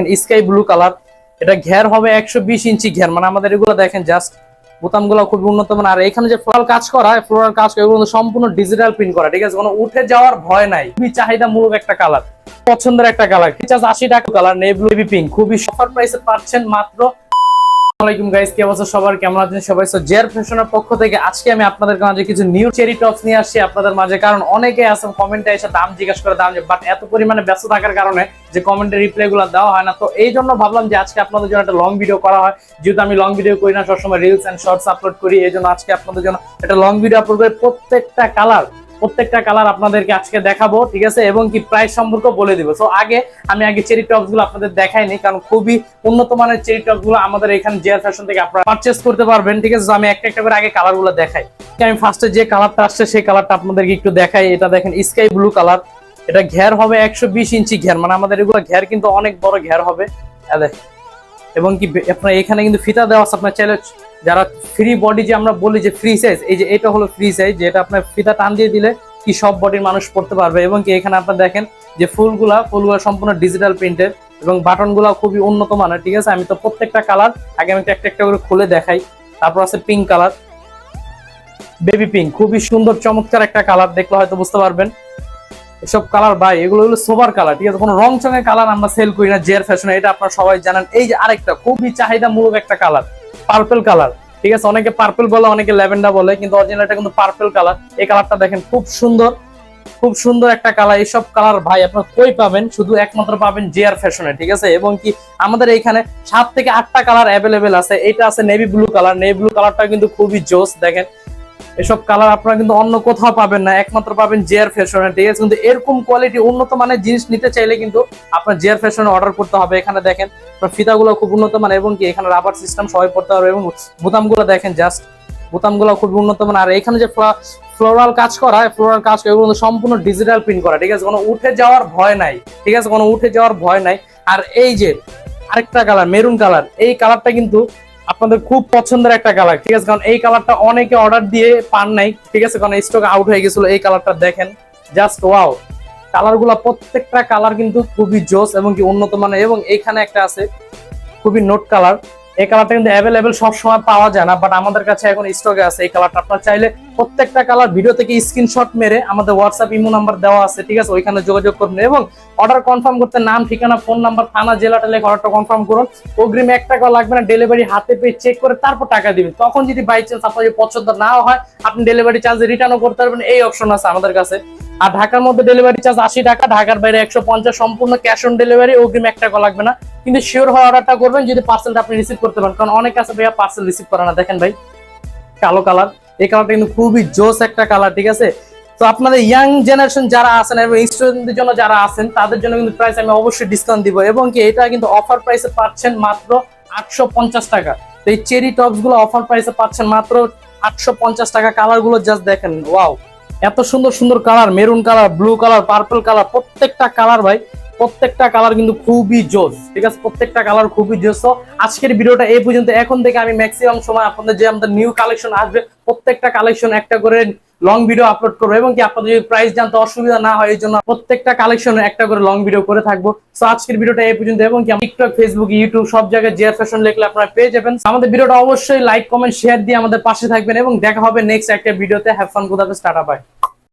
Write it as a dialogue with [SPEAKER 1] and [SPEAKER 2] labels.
[SPEAKER 1] দেখেন sky blue colour এটা ঘের হবে একশো বিশ ইঞ্চি ঘের মানে আমাদের এগুলো দেখেন জাস্ট বোতামগুলো খুব উন্নত মানে আর এখানে যে ফ্লোরাল কাজ করা ফ্লোরাল কাজ করা, এগুলো সম্পূর্ণ ডিজিটাল প্রিন্ট করা, ঠিক আছে? কোনো উঠে যাওয়ার ভয় নাই। খুবই চাহিদামূলক একটা কালার পছন্দের একটা কালার রিচার্জ আশি টাকা কালার ব্লু পিঙ্ক খুবই সফার প্রাইসে পাচ্ছেন মাত্র আজকে আমি আপনাদের নিউ চেরি নিয়ে আসছি আপনাদের মাঝে। কারণ অনেকে এসে দাম জিজ্ঞাসা করে দাম বাট এত পরিমাণে ব্যস্ত থাকার কারণে যে দেওয়া হয় না। তো এই জন্য ভাবলাম যে, আজকে আপনাদের জন্য একটা লং ভিডিও করা হয়। যেহেতু আমি লং ভিডিও করি না, সবসময় রিলস আপলোড করি, এই জন্য আজকে আপনাদের জন্য একটা লং ভিডিও প্রত্যেকটা কালার প্রত্যেকটা কালার আপনাদেরকে আজকে দেখাবো, ঠিক আছে? এবং কি প্রাইস সম্পর্ক বলে দিব। তো আগে আমি আগে চেরি টপসগুলো আপনাদের দেখাইনি, কারণ খুবই উন্নত মানের চেরি টপসগুলো আমাদের এখানে জেয়ার ফ্যাশন থেকে আপনারা পারচেস করতে পারবেন, ঠিক আছে? আমি একটা একটা করে আগে কালারগুলো দেখাই। আমি ফার্স্টে যে কালারটা আসছে, সেই কালারটা আপনাদেরকে একটু দেখাই। এটা দেখেন স্কাই ব্লু কালার এটা ঘের হবে একশো বিশ ইঞ্চি ঘের মানে আমাদের এগুলো ঘের কিন্তু অনেক বড় ঘের হবে। এবং কি, আপনার এখানে কিন্তু ফিতা দেওয়া আছে, আপনার চাইলে যারা ফ্রি বডি যে আমরা বলি যে ফ্রি সাইজ এই যে এটা হলো ফ্রি সাইজ যেটা আপনার ফিতা টান দিয়ে দিলে কি সব বডির মানুষ পড়তে পারবে এবং কি এখানে আপনার দেখেন যে ফুলগুলা ফুলগুলা সম্পূর্ণ ডিজিটাল প্রিন্টের এবং বাটনগুলা খুবই উন্নত মানের, ঠিক আছে? আমি তো প্রত্যেকটা কালার আগে আমি একটা একটা করে খুলে দেখাই। তারপর আছে পিঙ্ক কালার বেবি পিঙ্ক খুবই সুন্দর, চমৎকার একটা কালার দেখলে হয়তো বুঝতে পারবেন। এসব কালার ভাই, এগুলো হলো সোবার কালার ঠিক আছে? কোনো রং চঙের কালার আমরা সেল করি না জের ফ্যাশনে এটা আপনারা সবাই জানেন। এই যে আরেকটা, খুবই চাহিদামূলক একটা কালার পার্পল কালার ঠিক আছে, অনেকে পার্পেল বলে, অনেকে ল্যাভেন্ডার বলে, কিন্তু অরিজিনাল এটা কিন্তু পার্পল কালার এই কালারটা দেখেন, খুব সুন্দর খুব সুন্দর একটা কালার এইসব কালার ভাই আপনার কই পাবেন? শুধু একমাত্র পাবেন জিয়ার ফ্যাশনে ঠিক আছে? এবং কি আমাদের এইখানে সাত থেকে আটটা কালার অ্যাভেলেবেল আছে। এটা আছে navy blue colour navy blue কালারটা কিন্তু খুবই জোস, দেখেন। এসব কালার আপনারা কিন্তু অন্য কোথাও পাবেন না। একমাত্র পাবেন জেয়ার ফ্যাশনে ঠিক আছে কিন্তু এরকম কোয়ালিটি উন্নত মানের জিনিস নিতে চাইলে কিন্তু আপনার জেয়ার ফ্যাশনে অর্ডার করতে হবে। এখানে দেখেন ফিতাগুলো খুব উন্নত মানের এবং কি এখানে রাবার সিস্টেম সবাই পড়তে পারবে এবং বোতামগুলো দেখেন জাস্ট বোতামগুলো খুব উন্নত মানের। আর এখানে যে ফ্লোরাল কাজ করা ফ্লোরাল কাজ করা, এগুলো সম্পূর্ণ ডিজিটাল প্রিন্ট করা। ঠিক আছে? কোনো উঠে যাওয়ার ভয় নাই। ঠিক আছে? কোনো উঠে যাওয়ার ভয় নাই। আর এই যে আরেকটা কালার মেরুন কালার এই কালারটা কিন্তু আপনাদের খুব পছন্দের একটা কালার ঠিক আছে? কারণ এই কালারটা অনেকে অর্ডার দিয়ে পান নাই, ঠিক আছে? কারণ স্টক আউট হয়ে গেছিল, এই কালারটা দেখেন। জাস্ট ওয়াও কালারগুলা প্রত্যেকটা কালার কিন্তু খুবই জোস এবং কি উন্নত মানের, এবং এখানে একটা আছে, খুবই নোট কালার এই কালারটা কিন্তু অ্যাভেলেবেল সবসময় পাওয়া যায় না বাট আমাদের কাছে এখন স্টকে আছে এই কালারটা আপনার চাইলে প্রত্যেকটা কালার ভিডিও থেকে স্ক্রিনশট মেরে আমাদের হোয়াটসঅ্যাপ ইমো নাম্বার দেওয়া আছে, ঠিক আছে? ওইখানে যোগাযোগ করুন এবং অর্ডার কনফার্ম করতে নাম, ঠিকানা ফোন নাম্বার থানা জেলাটা লেখা অর্ডারটা কনফার্ম করুন। অগ্রিম এক টাকা লাগবে না ডেলিভারি হাতে পেয়ে চেক করে তারপর টাকা দিবেন। তখন যদি বাই চান্স আপনার পছন্দ না হয়, আপনি ডেলিভারি চার্জ রিটার্নও করতে পারবেন, এই অপশন আছে আমাদের কাছে। আর ঢাকার মধ্যে ডেলিভারি চার্জ আশি টাকা, ঢাকার বাইরে একশো পঞ্চাশ, সম্পূর্ণ ক্যাশ অন ডেলিভারি অগ্রিম এক টাকা লাগবে না। কিন্তু শিওর হওয়া অর্ডারটা করবেন যদি পার্সেলটা আপনি রিসিভ করতে পারেন। কারণ অনেক আছে ভাইয়া পার্সেল রিসিভ করে না। দেখেন ভাই, কালো কালার এই কালারটা কিন্তু খুবই জোস একটা কালার ঠিক আছে? তো আপনাদের ইয়াং জেনারেশন যারা আছেন এবং স্টুডেন্টদের জন্য যারা আছেন, তাদের জন্য কিন্তু প্রাইস আমি অবশ্যই ডিসকাউন্ট দিব। এবং কি, এটা কিন্তু অফার প্রাইসে পাচ্ছেন মাত্র আটশো পঞ্চাশ টাকা। তো এই চেরি টপসগুলো অফার প্রাইসে পাচ্ছেন মাত্র আটশো পঞ্চাশ টাকা। কালারগুলো জাস্ট দেখেন ওয়াও এত সুন্দর সুন্দর colour, maroon colour, blue colour, purple colour, প্রত্যেকটা কালার ভাই, প্রত্যেকটা কালার কিন্তু খুবই জোস, ঠিক আছে? প্রত্যেকটা কালার খুবই জোস। আজকের ভিডিওটা এই পর্যন্ত। এখন থেকে আমি ম্যাক্সিমাম সময় আপনাদের যে আমাদের নিউ কালেকশন আসবে, প্রত্যেকটা কালেকশন একটা করে লং ভিডিও আপলোড করব এবং কি আপনাদের যদি প্রাইস জানতে অসুবিধা না হয়, এই জন্য প্রত্যেকটা কালেকশন একটা করে লং ভিডিও করে থাকব। তো আজকের ভিডিওটা এই পর্যন্ত এবং কি টিকটক ফেসবুক ইউটিউব সব জায়গায় জিয়ার ফ্যাশন লিখলে আপনারা পেয়ে যাবেন। আমাদের ভিডিওটা অবশ্যই লাইক কমেন্ট শেয়ার দিয়ে আমাদের পাশে থাকবেন এবং দেখা হবে নেক্সট একটা ভিডিওতে হ্যাভ ফান গুদাবে স্টার্ট আপ